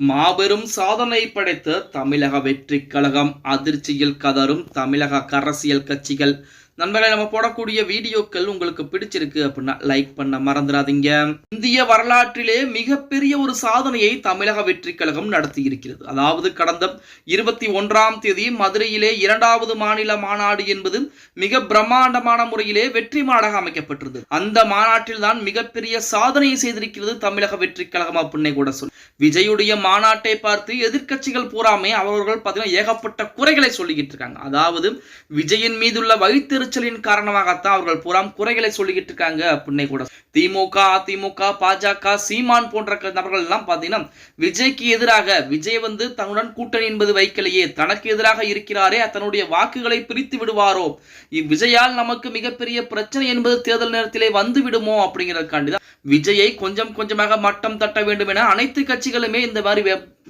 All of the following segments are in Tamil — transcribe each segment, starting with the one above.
மாபெரும் சாதனை படைத்த தமிழக வெற்றி கழகம் அதிர்ச்சியில் கதரும் தமிழக அரசியல் கட்சிகள். நண்பர்களை நம்ம போடக்கூடிய வீடியோக்கள் உங்களுக்கு பிடிச்சிருக்கு அப்படின்னா லைக் பண்ண மறந்துடாதீங்க. இந்திய வரலாற்றிலே மிகப்பெரிய ஒரு சாதனையை தமிழக வெற்றி கழகம் நடத்தி இருக்கிறது அதாவது கடந்த இருபத்தி ஒன்றாம் தேதி மதுரையிலே இரண்டாவது மாநில மாநாடு என்பது மிக பிரம்மாண்டமான முறையிலே வெற்றி மாநாடாக அமைக்கப்பட்டிருந்தது. அந்த மாநாட்டில் தான் மிகப்பெரிய சாதனையை செய்திருக்கிறது தமிழக வெற்றி கழகம் அப்படின்னே கூட சொல்லு விஜயுடைய மாநாட்டை பார்த்து எதிர்கட்சிகள் பூராமே அவர்கள் பார்த்தீங்கன்னா ஏகப்பட்ட குறைகளை சொல்லிக்கிட்டு இருக்காங்க. அதாவது விஜயின் மீதுள்ள வைத்தெரிச்சலின் காரணமாகத்தான் அவர்கள் பூராம் குறைகளை சொல்லிக்கிட்டு இருக்காங்க அப்படின்னே கூட திமுக அதிமுக பாஜக சீமான் போன்ற நபர்கள் எல்லாம் பார்த்தீங்கன்னா விஜய்க்கு எதிராக விஜய் வந்து தன்னுடன் கூட்டணி என்பது வைக்கலையே தனக்கு எதிராக இருக்கிறாரே தன்னுடைய வாக்குகளை பிரித்து விடுவாரோ இவ்விஜயால் நமக்கு மிகப்பெரிய பிரச்சனை என்பது தேர்தல் நேரத்திலே வந்து விடுமோ அப்படிங்கிறதுக்காண்டி தான் விஜயை கொஞ்சம் கொஞ்சமாக மட்டம் தட்ட வேண்டும் என அனைத்து கட்சி கட்சிகளுமே இந்த மாதிரி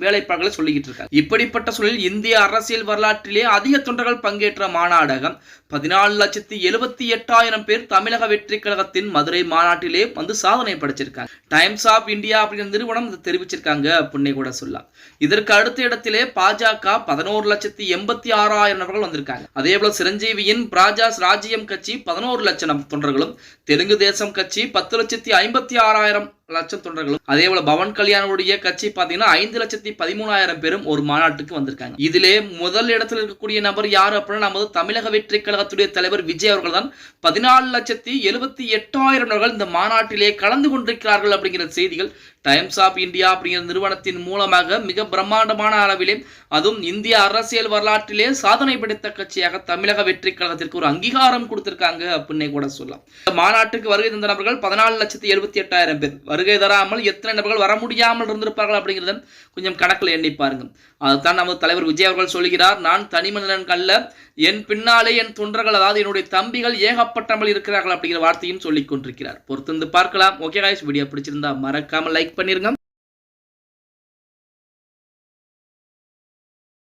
வேலைப்பாடுகளை சொல்லிக்கிட்டு இருக்காங்க இப்படிப்பட்ட சூழலில் இந்திய அரசியல் வரலாற்றிலே அதிக தொண்டர்கள் பங்கேற்ற மாநாடகம் பதினாலு லட்சத்தி எழுபத்தி எட்டாயிரம் பேர் தமிழக வெற்றி கழகத்தின் மதுரை மாநாட்டிலே வந்து சாதனை படைச்சிருக்காங்க. டைம்ஸ் ஆஃப் இந்தியா அப்படிங்கிற நிறுவனம் இதை தெரிவிச்சிருக்காங்க அப்படின்னே கூட சொல்லலாம். இதற்கு அடுத்த இடத்திலே பாஜக பதினோரு லட்சத்தி எண்பத்தி ஆறாயிரம் நபர்கள் வந்திருக்காங்க. அதே போல சிரஞ்சீவியின் பிராஜாஸ் ராஜ்யம் கட்சி பதினோரு லட்சம் தொண்டர்களும் தெலுங்கு தேசம் கட்சி பத்து லட்சத்தி ஐம்பத்தி ஆறாயிரம் லட்சம் தொண்டர்களும் அதே போல பவன் கல்யாணுடைய கட்சி பாத்தீங்கன்னா ஐந்து லட்சத்தி லட்சத்தி பதிமூணாயிரம் பேரும் ஒரு மாநாட்டுக்கு வந்திருக்காங்க. இதிலே முதல் இடத்துல இருக்கக்கூடிய நபர் யார் அப்படின்னா நமது தமிழக வெற்றி கழகத்துடைய தலைவர் விஜய் அவர்கள் தான் பதினாலு லட்சத்தி எழுபத்தி எட்டாயிரம் நபர்கள் இந்த மாநாட்டிலே கலந்து கொண்டிருக்கிறார்கள் அப்படிங்கிற செய்திகள் டைம்ஸ் ஆஃப் இந்தியா அப்படிங்கிற நிறுவனத்தின் மூலமாக மிக பிரம்மாண்டமான அளவிலே அதுவும் இந்திய அரசியல் வரலாற்றிலே சாதனை படைத்த கட்சியாக தமிழக வெற்றி கழகத்திற்கு ஒரு அங்கீகாரம் கொடுத்திருக்காங்க அப்படின்னே கூட சொல்லலாம். இந்த மாநாட்டுக்கு வருகை தந்த நபர்கள் பதினாலு லட்சத்தி எழுபத்தி எட்டாயிரம் பேர். வருகை தராமல் எத்தனை நபர்கள் வர முடியாமல் இருந்திருப்பார்கள் அப்படிங்கிறத கொஞ்சம் கணக்கில் எண்ணி பாருங்க அதுதான் நமது தலைவர் விஜய் அவர்கள் சொல்கிறார் நான் தனிமனிதன் அல்ல என் பின்னாலே என் தொண்டர்கள் அதாவது என்னுடைய தம்பிகள் ஏகப்பட்டமல் இருக்கிறார்கள் அப்படிங்கிற வார்த்தையும் சொல்லிக் கொண்டிருக்கிறார். பொறுத்திருந்து பார்க்கலாம். ஓகே காய்ஸ் வீடியோ பிடிச்சிருந்தா மறக்காம லைக் பண்ணிருங்க.